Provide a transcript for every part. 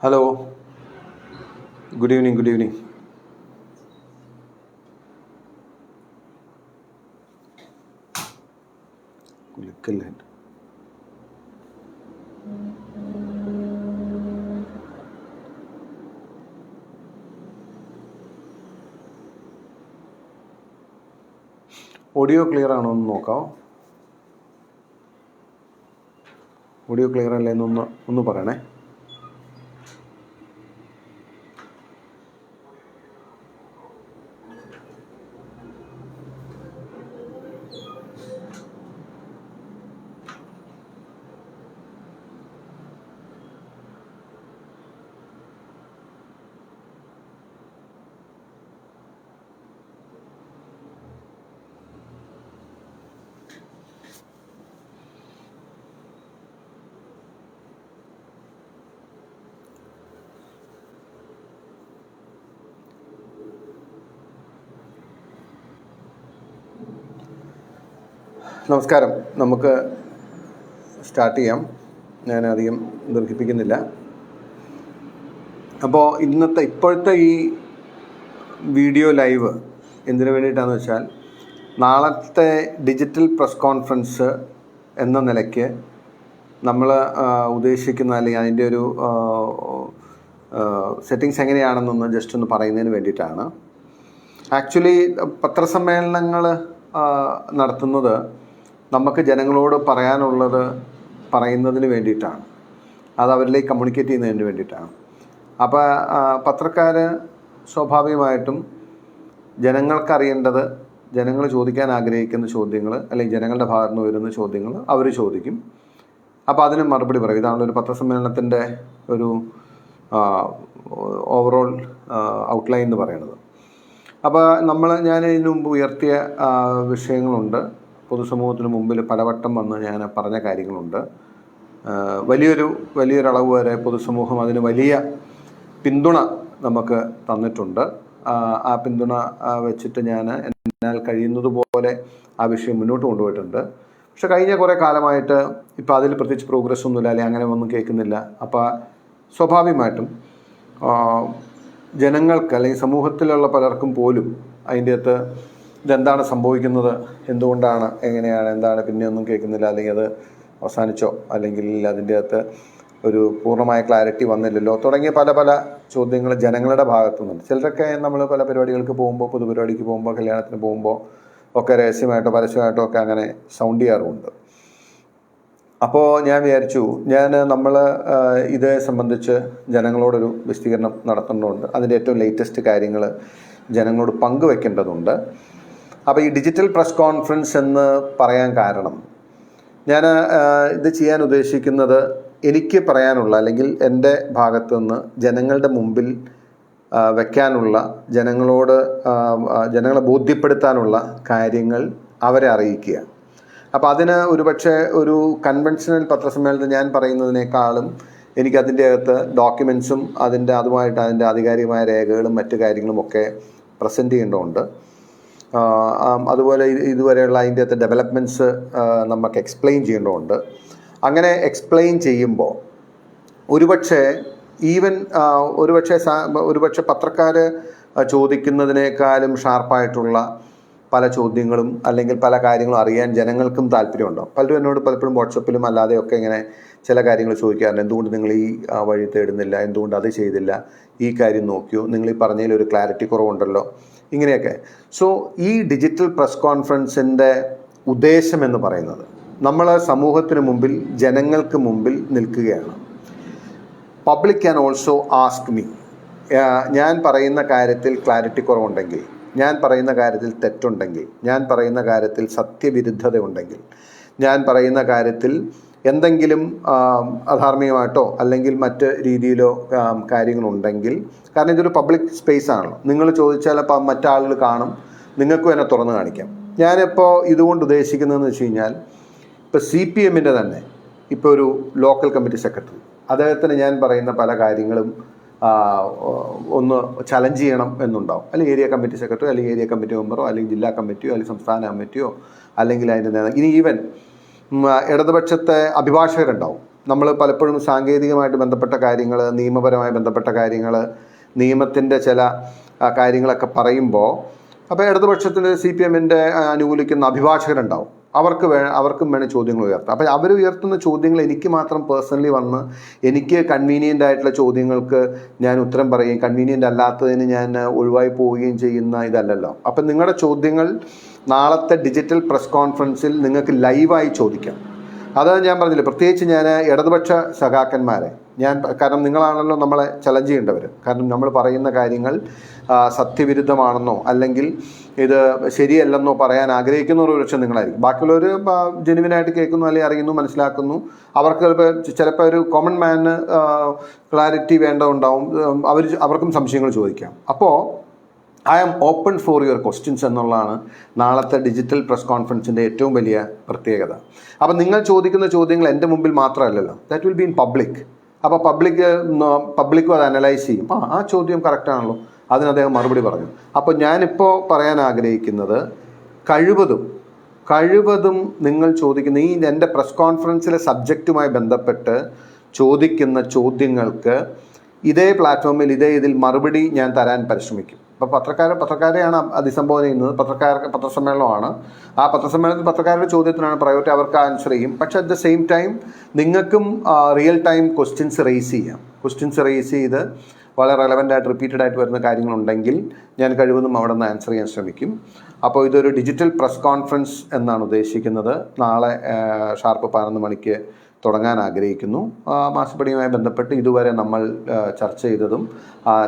Hello. Good evening. Good evening. Look at audio clear ആണോ എന്ന് നോക്കാം. ഓഡിയോ ക്ലിയർ അല്ലേ എന്നൊന്ന് ഒന്ന് പറയണേ. നമസ്കാരം. നമുക്ക് സ്റ്റാർട്ട് ചെയ്യാം. ഞാൻ അധികം ദീർഘിപ്പിക്കുന്നില്ല. അപ്പോൾ ഇന്നത്തെ ഇപ്പോഴത്തെ ഈ വീഡിയോ ലൈവ് എന്തിനു വേണ്ടിയിട്ടാണെന്ന് വെച്ചാൽ നാളത്തെ ഡിജിറ്റൽ പ്രസ് കോൺഫറൻസ് എന്ന നിലയ്ക്ക് നമ്മൾ ഉദ്ദേശിക്കുന്ന അല്ലെങ്കിൽ അതിന്റെ ഒരു സെറ്റിങ്സ് എങ്ങനെയാണെന്നൊന്ന് ജസ്റ്റ് ഒന്ന് പറയുന്നതിന് വേണ്ടിയിട്ടാണ്. ആക്ച്വലി പത്രസമ്മേളനങ്ങൾ നടത്തുന്നത് നമുക്ക് ജനങ്ങളോട് പറയാനുള്ളത് പറയുന്നതിന് വേണ്ടിയിട്ടാണ്. അത് അവരിലേക്ക് കമ്മ്യൂണിക്കേറ്റ് ചെയ്യുന്നതിന് വേണ്ടിയിട്ടാണ്. അപ്പോൾ പത്രക്കാർ സ്വാഭാവികമായിട്ടും ജനങ്ങൾക്കറിയേണ്ടത് ജനങ്ങൾ ചോദിക്കാൻ ആഗ്രഹിക്കുന്ന ചോദ്യങ്ങൾ അല്ലെങ്കിൽ ജനങ്ങളുടെ ഭാഗത്ത് നിന്ന് വരുന്ന ചോദ്യങ്ങൾ അവർ ചോദിക്കും. അപ്പോൾ അതിന് മറുപടി പറയും. ഇതാണ് ഒരു പത്രസമ്മേളനത്തിന്റെ ഒരു ഓവറോൾ ഔട്ട്ലൈൻ എന്ന് പറയുന്നത്. അപ്പോൾ നമ്മൾ ഞാൻ ഇതിനു മുമ്പ് ഉയർത്തിയ വിഷയങ്ങളുണ്ട്. പൊതുസമൂഹത്തിന് മുമ്പിൽ പലവട്ടം വന്ന് ഞാൻ പറഞ്ഞ കാര്യങ്ങളുണ്ട്. വലിയൊരു വലിയൊരളവ് വരെ പൊതുസമൂഹം അതിന് വലിയ പിന്തുണ നമുക്ക് തന്നിട്ടുണ്ട്. ആ, പിന്തുണ വെച്ചിട്ട് ഞാൻ എന്നാൽ കഴിയുന്നത് പോലെ ആ വിഷയം മുന്നോട്ട് കൊണ്ടുപോയിട്ടുണ്ട്. പക്ഷെ കഴിഞ്ഞ കുറേ കാലമായിട്ട് ഇപ്പോൾ അതിൽ പ്രത്യേകിച്ച് പ്രോഗ്രസ് ഒന്നുമില്ല അല്ലെങ്കിൽ അങ്ങനെ ഒന്നും കേൾക്കുന്നില്ല. അപ്പോൾ സ്വാഭാവികമായിട്ടും ജനങ്ങൾക്ക് അല്ലെങ്കിൽ സമൂഹത്തിലുള്ള പലർക്കും പോലും അതിന്റെ അകത്ത് ഇതെന്താണ് സംഭവിക്കുന്നത്? എന്തുകൊണ്ടാണ്? എങ്ങനെയാണ്? എന്താണ്? പിന്നെ ഒന്നും കേൾക്കുന്നില്ല. അല്ലെങ്കിൽ അത് അവസാനിച്ചോ? അല്ലെങ്കിൽ അതിന്റെ അകത്ത് ഒരു പൂർണമായ ക്ലാരിറ്റി വന്നില്ലല്ലോ? തുടങ്ങിയ പല പല ചോദ്യങ്ങൾ ജനങ്ങളുടെ ഭാഗത്തു നിന്നുണ്ട് ചിലരൊക്കെ നമ്മൾ പല പരിപാടികൾക്ക് പോകുമ്പോൾ പൊതുപരിപാടിക്ക് പോകുമ്പോൾ കല്യാണത്തിന് പോകുമ്പോൾ ഒക്കെ രഹസ്യമായിട്ടോ പരസ്യമായിട്ടോ ഒക്കെ അങ്ങനെ സൗണ്ട് ചെയ്യാറുമുണ്ട്. അപ്പോൾ ഞാൻ വിചാരിച്ചു ഞാൻ നമ്മൾ ഇതേ സംബന്ധിച്ച് ജനങ്ങളോടൊരു വിശദീകരണം നടത്തേണ്ടതുണ്ട് അതിന്റെ ഏറ്റവും ലേറ്റസ്റ്റ് കാര്യങ്ങൾ ജനങ്ങളോട് പങ്കുവെക്കേണ്ടതുണ്ട്. അപ്പോൾ ഈ ഡിജിറ്റൽ പ്രസ് കോൺഫറൻസ് എന്ന് പറയാൻ കാരണം. ഞാൻ ഇത് ചെയ്യാൻ ഉദ്ദേശിക്കുന്നത് എനിക്ക് പറയാനുള്ള അല്ലെങ്കിൽ എന്റെ ഭാഗത്തു നിന്ന് ജനങ്ങളുടെ മുമ്പിൽ വയ്ക്കാനുള്ള ജനങ്ങളോട് ജനങ്ങളെ ബോധ്യപ്പെടുത്താനുള്ള കാര്യങ്ങൾ അവരെ അറിയിക്കുക. അപ്പോൾ അതിന് ഒരുപക്ഷെ ഒരു കൺവെൻഷണൽ പത്രസമ്മേളനത്തിൽ ഞാൻ പറയുന്നതിനേക്കാളും എനിക്ക് അതിന്റെ അകത്ത് ഡോക്യുമെൻസും അതിന്റെ അതുമായിട്ട് അതിന്റെ ആധികാരികമായ രേഖകളും മറ്റു കാര്യങ്ങളും ഒക്കെ പ്രസന്റ് ചെയ്യേണ്ടതുണ്ട്. അതുപോലെ ഇത് ഇതുവരെയുള്ള അതിന്റെ അകത്ത് ഡെവലപ്മെന്റ്സ് നമുക്ക് എക്സ്പ്ലെയിൻ ചെയ്യേണ്ടതുണ്ട്. അങ്ങനെ എക്സ്പ്ലെയിൻ ചെയ്യുമ്പോൾ ഒരുപക്ഷെ ഈവൻ ഒരുപക്ഷെ ഒരുപക്ഷെ പത്രക്കാർ ചോദിക്കുന്നതിനേക്കാളും ഷാർപ്പായിട്ടുള്ള പല ചോദ്യങ്ങളും അല്ലെങ്കിൽ പല കാര്യങ്ങളും അറിയാൻ ജനങ്ങൾക്കും താല്പര്യമുണ്ടോ പലരും എന്നോട് പലപ്പോഴും വാട്സപ്പിലും അല്ലാതെയൊക്കെ ഇങ്ങനെ ചില കാര്യങ്ങൾ ചോദിക്കാറുണ്ട്. എന്തുകൊണ്ട് നിങ്ങൾ ഈ വഴി തേടുന്നില്ല? എന്തുകൊണ്ട് അത് ചെയ്തില്ല? ഈ കാര്യം നോക്കിയോ നിങ്ങൾ ഈ പറഞ്ഞതിൽ ഒരു ക്ലാരിറ്റി കുറവുണ്ടല്ലോ. ഇങ്ങനെയൊക്കെ. സോ ഈ ഡിജിറ്റൽ പ്രസ് കോൺഫറൻസിന്റെ ഉദ്ദേശം എന്ന് പറയുന്നത് നമ്മൾ സമൂഹത്തിന് മുമ്പിൽ ജനങ്ങൾക്ക് മുമ്പിൽ നിൽക്കുകയാണ്. Public can also ask me ഞാൻ പറയുന്ന കാര്യത്തിൽ ക്ലാരിറ്റി കുറവുണ്ടെങ്കിൽ ഞാൻ പറയുന്ന കാര്യത്തിൽ തെറ്റുണ്ടെങ്കിൽ ഞാൻ പറയുന്ന കാര്യത്തിൽ സത്യവിരുദ്ധത ഉണ്ടെങ്കിൽ ഞാൻ പറയുന്ന കാര്യത്തിൽ എന്തെങ്കിലും അധാർമികമായിട്ടോ അല്ലെങ്കിൽ മറ്റ് രീതിയിലോ കാര്യങ്ങളുണ്ടെങ്കിൽ കാരണം ഇതൊരു പബ്ലിക് സ്പേസ് ആണല്ലോ. നിങ്ങൾ ചോദിച്ചാൽ അപ്പം മറ്റാളുകൾ കാണും. നിങ്ങൾക്കും എന്നെ തുറന്നു കാണിക്കാം. ഞാനിപ്പോൾ ഇതുകൊണ്ട് ഉദ്ദേശിക്കുന്നതെന്ന് വെച്ച് കഴിഞ്ഞാൽ ഇപ്പോൾ സി പി എമ്മിന്റെ തന്നെ ഇപ്പോൾ ഒരു ലോക്കൽ കമ്മിറ്റി സെക്രട്ടറി അദ്ദേഹത്തിന് ഞാൻ പറയുന്ന പല കാര്യങ്ങളും ഒന്ന് ചലഞ്ച് ചെയ്യണം എന്നുണ്ടാവും. അല്ലെങ്കിൽ ഏരിയ കമ്മിറ്റി സെക്രട്ടറി അല്ലെങ്കിൽ ഏരിയ കമ്മിറ്റി മെമ്പറോ അല്ലെങ്കിൽ ജില്ലാ കമ്മിറ്റിയോ അല്ലെങ്കിൽ സംസ്ഥാന കമ്മിറ്റിയോ അല്ലെങ്കിൽ അതിന്റെ ഇനി ഈവൻ ഇടതുപക്ഷത്തെ അഭിഭാഷകരുണ്ടാവും. നമ്മൾ പലപ്പോഴും സാങ്കേതികമായിട്ട് ബന്ധപ്പെട്ട കാര്യങ്ങൾ നിയമപരമായി ബന്ധപ്പെട്ട കാര്യങ്ങൾ നിയമത്തിന്റെ ചില കാര്യങ്ങളൊക്കെ പറയുമ്പോൾ അപ്പോൾ ഇടതുപക്ഷത്തിന് സി പി എമ്മിന്റെ അനുകൂലിക്കുന്ന അഭിഭാഷകരുണ്ടാവും. അവർക്ക് വേ അവർക്കും വേണം ചോദ്യങ്ങൾ ഉയർത്താം അപ്പോൾ അവർ ഉയർത്തുന്ന ചോദ്യങ്ങൾ എനിക്ക് മാത്രം പേഴ്സണലി വന്ന് എനിക്ക് കൺവീനിയന്റ് ആയിട്ടുള്ള ചോദ്യങ്ങൾക്ക് ഞാൻ ഉത്തരം പറയുകയും കൺവീനിയന്റ് അല്ലാത്തതിന് ഞാൻ ഒഴിവായി പോവുകയും ചെയ്യുന്ന ഇതല്ലല്ലോ. അപ്പം നിങ്ങളുടെ ചോദ്യങ്ങൾ നാളത്തെ ഡിജിറ്റൽ പ്രസ് കോൺഫറൻസിൽ നിങ്ങൾക്ക് ലൈവായി ചോദിക്കാം. അത് ഞാൻ പറഞ്ഞില്ല പ്രത്യേകിച്ച് ഞാൻ ഇടതുപക്ഷ സഖാക്കന്മാരെ. ഞാൻ കാരണം നിങ്ങളാണല്ലോ നമ്മളെ ചലഞ്ച് ചെയ്യേണ്ടവർ കാരണം നമ്മൾ പറയുന്ന കാര്യങ്ങൾ സത്യവിരുദ്ധമാണെന്നോ അല്ലെങ്കിൽ ഇത് ശരിയല്ലെന്നോ പറയാൻ ആഗ്രഹിക്കുന്നവർ പക്ഷേ നിങ്ങളായിരിക്കും. ബാക്കിയുള്ളവർ ജെനുവിനായിട്ട് കേൾക്കുന്നു അല്ലെങ്കിൽ അറിയുന്നു മനസ്സിലാക്കുന്നു. അവർക്ക് ചിലപ്പോൾ ചിലപ്പോൾ ഒരു കോമൺ മാന് ക്ലാരിറ്റി വേണ്ടതുണ്ടാവും. അവർ അവർക്കും സംശയങ്ങൾ ചോദിക്കാം. അപ്പോൾ I am open for your questions എന്നുള്ളതാണ് നാളത്തെ ഡിജിറ്റൽ പ്രസ് കോൺഫറൻസിന്റെ ഏറ്റവും വലിയ പ്രത്യേകത. അപ്പം നിങ്ങൾ ചോദിക്കുന്ന ചോദ്യങ്ങൾ എന്റെ മുമ്പിൽ മാത്രമല്ലല്ലോ. That will be in public അപ്പോൾ പബ്ലിക് പബ്ലിക്കും അത് അനലൈസ് ചെയ്യും. ആ ആ ചോദ്യം കറക്റ്റാണല്ലോ അതിന് അദ്ദേഹം മറുപടി പറഞ്ഞു. അപ്പോൾ ഞാനിപ്പോൾ പറയാൻ ആഗ്രഹിക്കുന്നത് കഴിവതും കഴിവതും നിങ്ങൾ ചോദിക്കുന്ന ഈ എന്റെ പ്രസ് കോൺഫറൻസിലെ സബ്ജക്റ്റുമായി ബന്ധപ്പെട്ട് ചോദിക്കുന്ന ചോദ്യങ്ങൾക്ക് ഇതേ പ്ലാറ്റ്ഫോമിൽ ഇതേ ഇതിൽ മറുപടി ഞാൻ തരാൻ പരിശ്രമിക്കും. അപ്പോൾ പത്രക്കാരെ പത്രക്കാരെയാണ് അഭിസംബോധന ചെയ്യുന്നത്. പത്രക്കാർ പത്രസമ്മേളനമാണ്. ആ പത്രസമ്മേളനത്തിൽ പത്രക്കാരുടെ ചോദ്യത്തിനാണ് പ്രയോറിറ്റി അവർക്ക് ആൻസർ ചെയ്യും. പക്ഷേ അറ്റ് ദ സെയിം ടൈം നിങ്ങൾക്കും റിയൽ ടൈം ക്വസ്റ്റ്യൻസ് റേസ് ചെയ്യാം. ക്വസ്റ്റ്യൻസ് റേസ് ചെയ്ത് വളരെ റെലവന്റ് ആയിട്ട് റിപ്പീറ്റഡ് ആയിട്ട് വരുന്ന കാര്യങ്ങളുണ്ടെങ്കിൽ ഞാൻ കഴിവതും അവിടെ നിന്ന് ആൻസർ ചെയ്യാൻ ശ്രമിക്കും. അപ്പോൾ ഇതൊരു ഡിജിറ്റൽ പ്രസ് കോൺഫറൻസ് എന്നാണ് ഉദ്ദേശിക്കുന്നത്. നാളെ ഷാർപ്പ് പതിനൊന്ന് മണിക്ക് തുടങ്ങാൻ ആഗ്രഹിക്കുന്നു. മാസപ്പടിയുമായി ബന്ധപ്പെട്ട് ഇതുവരെ നമ്മൾ ചർച്ച ചെയ്തതും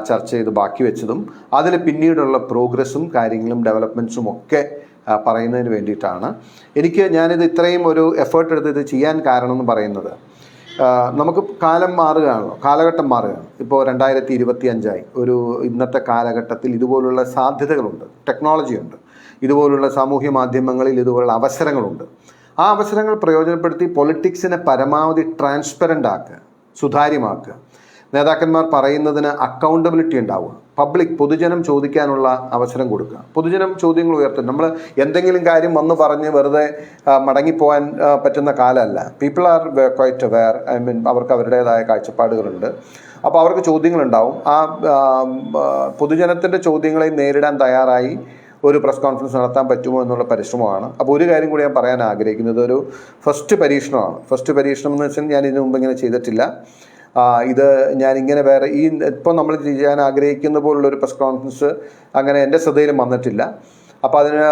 ചർച്ച ചെയ്ത് ബാക്കി വെച്ചതും അതിൽ പിന്നീടുള്ള പ്രോഗ്രസ്സും കാര്യങ്ങളും ഡെവലപ്മെന്റ്സും ഒക്കെ പറയുന്നതിന് വേണ്ടിയിട്ടാണ്. എനിക്ക് ഞാനിത് ഇത്രയും ഒരു എഫേർട്ട് എടുത്ത് ഇത് ചെയ്യാൻ കാരണം എന്ന് പറയുന്നത് നമുക്ക് കാലം മാറുകയാണല്ലോ കാലഘട്ടം മാറുകയാണ്. ഇപ്പോൾ രണ്ടായിരത്തി ഇരുപത്തി അഞ്ചായി ഒരു ഇന്നത്തെ കാലഘട്ടത്തിൽ ഇതുപോലുള്ള സാധ്യതകളുണ്ട് ടെക്നോളജിയുണ്ട് ഇതുപോലുള്ള സാമൂഹ്യ മാധ്യമങ്ങളിൽ ഇതുപോലുള്ള അവസരങ്ങളുണ്ട്. ആ അവസരങ്ങൾ പ്രയോജനപ്പെടുത്തി പൊളിറ്റിക്സിനെ പരമാവധി ട്രാൻസ്പെറന്റ് ആക്കുക സുതാര്യമാക്കുക. നേതാക്കന്മാർ പറയുന്നതിന് അക്കൗണ്ടബിലിറ്റി ഉണ്ടാവുക. പബ്ലിക് പൊതുജനം ചോദിക്കാനുള്ള അവസരം കൊടുക്കുക. പൊതുജനം ചോദ്യങ്ങൾ ഉയർത്തും നമ്മൾ എന്തെങ്കിലും കാര്യം വന്ന് പറഞ്ഞ് വെറുതെ മടങ്ങിപ്പോകാൻ പറ്റുന്ന കാലമല്ല. People are quite aware I mean അവർക്ക് അവരുടേതായ കാഴ്ചപ്പാടുകളുണ്ട്. അപ്പോൾ അവർക്ക് ചോദ്യങ്ങളുണ്ടാവും. ആ പൊതുജനത്തിന്റെ ചോദ്യങ്ങളെ നേരിടാൻ തയ്യാറായി. ഒരു പ്രസ് കോൺഫറൻസ് നടത്താൻ പറ്റുമോ എന്നുള്ള പരിശ്രമമാണ്. അപ്പോൾ ഒരു കാര്യം കൂടി ഞാൻ പറയാൻ ആഗ്രഹിക്കുന്നത് ഒരു ഫസ്റ്റ് പരീക്ഷണമാണ്. ഫസ്റ്റ് പരീക്ഷണം എന്ന് വെച്ചാൽ ഞാൻ ഇതിനു മുമ്പ് ഇങ്ങനെ ചെയ്തിട്ടില്ല. ഇത് ഞാൻ ഇങ്ങനെ വേറെ ഈ ഇപ്പം നമ്മൾ ചെയ്യാൻ ആഗ്രഹിക്കുന്ന പോലുള്ള ഒരു പ്രസ് കോൺഫറൻസ് അങ്ങനെ എന്റെ ശ്രദ്ധയിൽ വന്നിട്ടില്ല. അപ്പോൾ അതിന്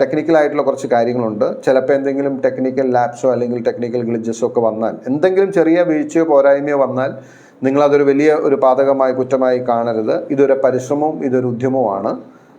ടെക്നിക്കലായിട്ടുള്ള കുറച്ച് കാര്യങ്ങളുണ്ട്. ചിലപ്പോൾ എന്തെങ്കിലും ടെക്നിക്കൽ ലാപ്സോ അല്ലെങ്കിൽ ടെക്നിക്കൽ ഗ്ലിച്ചസോ ഒക്കെ വന്നാൽ എന്തെങ്കിലും ചെറിയ വീഴ്ചയോ പോരായ്മയോ വന്നാൽ നിങ്ങളതൊരു വലിയ ഒരു പാതകമായി കുറ്റമായി കാണരുത്. ഇതൊരു പരിശ്രമവും ഇതൊരു ഉദ്യമവുമാണ്.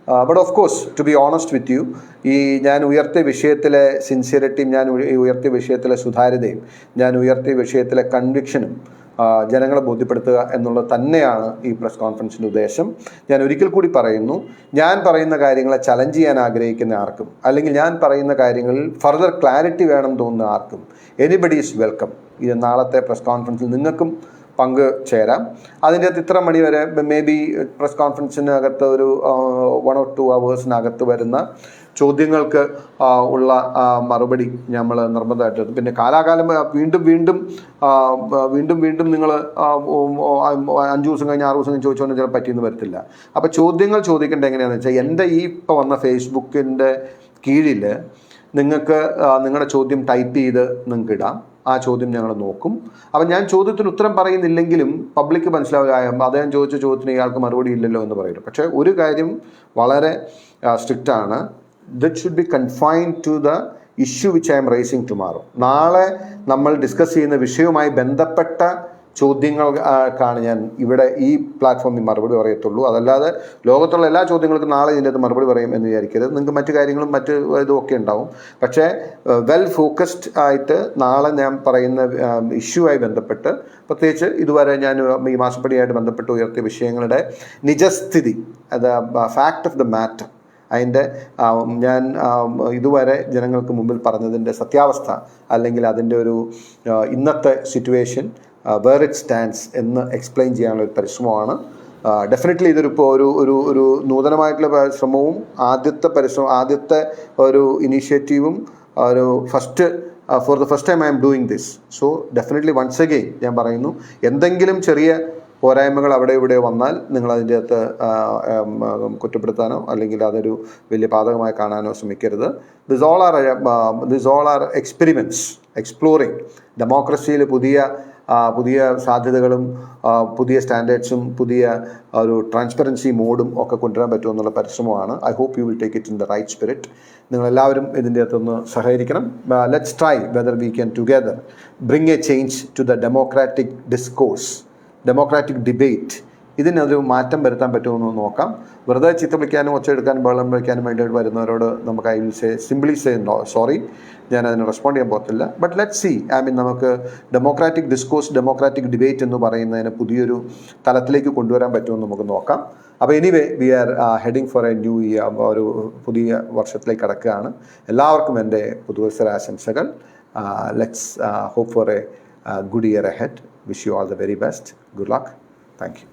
But of course to be honest with you ഈ ഞാൻ ഉയർത്തിയ വിഷയത്തിലെ സിൻസിയറിറ്റിയും ഞാൻ ഉയർത്തിയ വിഷയത്തിലെ സുതാര്യതയും ഞാൻ ഉയർത്തിയ വിഷയത്തിലെ കൺവിക്ഷനും ജനങ്ങളെ ബോധ്യപ്പെടുത്തുക എന്നുള്ളത് തന്നെയാണ് ഈ പ്രസ് കോൺഫറൻസിന്റെ ഉദ്ദേശം. ഞാൻ ഒരിക്കൽ കൂടി പറയുന്നു ഞാൻ പറയുന്ന കാര്യങ്ങളെ ചലഞ്ച് ചെയ്യാൻ ആഗ്രഹിക്കുന്ന ആർക്കും അല്ലെങ്കിൽ ഞാൻ പറയുന്ന കാര്യങ്ങളിൽ ഫർദർ ക്ലാരിറ്റി വേണം തോന്നുന്ന ആർക്കും എനിബഡി ഈസ് വെൽക്കം ഇത് നാളത്തെ പ്രസ് കോൺഫറൻസിൽ നിങ്ങൾക്കും പങ്ക് ചേരാം. അതിന്റെ ഇത്ര മണി വരെ മേ ബി പ്രസ് കോൺഫറൻസിനകത്ത് ഒരു വൺ ഓർ ടു അവേഴ്സിനകത്ത് വരുന്ന ചോദ്യങ്ങൾക്ക് ഉള്ള മറുപടി നമ്മൾ നിർബന്ധമായിട്ട്. പിന്നെ കാലാകാലം വീണ്ടും വീണ്ടും വീണ്ടും വീണ്ടും നിങ്ങൾ അഞ്ച് ദിവസം കഴിഞ്ഞ് ആറ് ദിവസം കഴിഞ്ഞ് ചോദിച്ചുകൊണ്ട് ചില പറ്റിയെന്ന് വരത്തില്ല. അപ്പോൾ ചോദ്യങ്ങൾ ചോദിക്കേണ്ടത് എങ്ങനെയാണെന്ന് വെച്ചാൽ എന്റെ ഈ ഇപ്പോൾ വന്ന ഫേസ്ബുക്കിന്റെ കീഴിൽ നിങ്ങൾക്ക് നിങ്ങളുടെ ചോദ്യം ടൈപ്പ് ചെയ്ത് നിങ്ങൾക്ക് ഇടാം. ആ ചോദ്യം ഞങ്ങൾ നോക്കും. അപ്പം ഞാൻ ചോദ്യത്തിന് ഉത്തരം പറയുന്നില്ലെങ്കിലും പബ്ലിക് മനസ്സിലാവുക അദ്ദേഹം ചോദിച്ച ചോദ്യത്തിന് ഇയാൾക്ക് മറുപടി ഇല്ലല്ലോ എന്ന് പറയും. പക്ഷേ ഒരു കാര്യം വളരെ സ്ട്രിക്റ്റ് ആണ്. That should be confined to the issue which I am raising tomorrow നാളെ നമ്മൾ ഡിസ്കസ് ചെയ്യുന്ന വിഷയവുമായി ബന്ധപ്പെട്ട ചോദ്യങ്ങൾക്കാണ് ഞാൻ ഇവിടെ ഈ പ്ലാറ്റ്ഫോമിൽ മറുപടി പറയത്തുള്ളൂ. അതല്ലാതെ ലോകത്തുള്ള എല്ലാ ചോദ്യങ്ങൾക്കും നാളെ ഇതിന്റെ അകത്ത് മറുപടി പറയും എന്ന് വിചാരിക്കരുത്. നിങ്ങൾക്ക് മറ്റു കാര്യങ്ങളും മറ്റ് ഇതും ഒക്കെ ഉണ്ടാവും. പക്ഷേ വെൽ ഫോക്കസ്ഡ് ആയിട്ട് നാളെ ഞാൻ പറയുന്ന ഇഷ്യൂ ആയി ബന്ധപ്പെട്ട് പ്രത്യേകിച്ച് ഇതുവരെ ഞാൻ ഈ മാസപ്പടിയായിട്ട് ബന്ധപ്പെട്ട് ഉയർത്തിയ വിഷയങ്ങളുടെ നിജസ്ഥിതി അത് ഫാക്ട് ഓഫ് ദ മാറ്റർ അതിന്റെ ഞാൻ ഇതുവരെ ജനങ്ങൾക്ക് മുമ്പിൽ പറഞ്ഞതിന്റെ സത്യാവസ്ഥ അല്ലെങ്കിൽ അതിന്റെ ഒരു ഇന്നത്തെ സിറ്റുവേഷൻ വേർ ഇറ്റ് സ്റ്റാൻഡ്സ് എന്ന് എക്സ്പ്ലെയിൻ ചെയ്യാനുള്ള ഒരു പരിശ്രമമാണ്. ഡെഫിനറ്റ്ലി ഇതൊരു ഇപ്പോൾ ഒരു ഒരു ഒരു നൂതനമായിട്ടുള്ള പരിശ്രമവും ആദ്യത്തെ പരിശ്രമം ആദ്യത്തെ ഒരു ഇനീഷ്യേറ്റീവും ഒരു first for the first time I am doing this so definitely once again ഞാൻ പറയുന്നു എന്തെങ്കിലും ചെറിയ പോരായ്മകൾ അവിടെ ഇവിടെ വന്നാൽ നിങ്ങൾ അതിന്റെ അകത്ത് കുറ്റപ്പെടുത്താനോ അല്ലെങ്കിൽ അതൊരു വലിയ പാതകമായി കാണാനോ ശ്രമിക്കരുത്. This all are this all are experiments exploring ഡെമോക്രസിയിൽ പുതിയ പുതിയ സാധ്യതകളും പുതിയ സ്റ്റാൻഡേർഡ്സും പുതിയ ഒരു ട്രാൻസ്പെറൻസി മോഡും ഒക്കെ കൊണ്ടുവരാൻ പറ്റുമെന്നുള്ള പരിശ്രമമാണ്. I hope you will take it in the right spirit നിങ്ങളെല്ലാവരും ഇതിന്റെ അകത്തൊന്ന് സഹകരിക്കണം. Let's try whether we can together bring a change to the democratic discourse democratic debate ഇതിനൊരു മാറ്റം വരുത്താൻ പറ്റുമെന്ന് നോക്കാം. വെറുതെ ചിത്ത വിളിക്കാനും ഒച്ചയെടുക്കാനും വെള്ളം വയ്ക്കാനും വേണ്ടിയിട്ട് വരുന്നവരോട് നമുക്ക് I will say simply say sorry ഞാൻ അതിന് റെസ്പോണ്ട് ചെയ്യാൻ പോകത്തില്ല. But let see I mean നമുക്ക് ഡെമോക്രാറ്റിക് ഡിസ്കോഴ്സ് ഡെമോക്രാറ്റിക് ഡിബേറ്റ് എന്ന് പറയുന്നതിന് പുതിയൊരു തലത്തിലേക്ക് കൊണ്ടുവരാൻ പറ്റുമെന്ന് നമുക്ക് നോക്കാം. അപ്പോൾ anyway we are heading for a new year ഒരു പുതിയ വർഷത്തിലേക്ക് കടക്കുകയാണ്. എല്ലാവർക്കും എന്റെ പുതുവത്സര ആശംസകൾ. Let's hope for a good year ahead wish you all the very best good luck thank you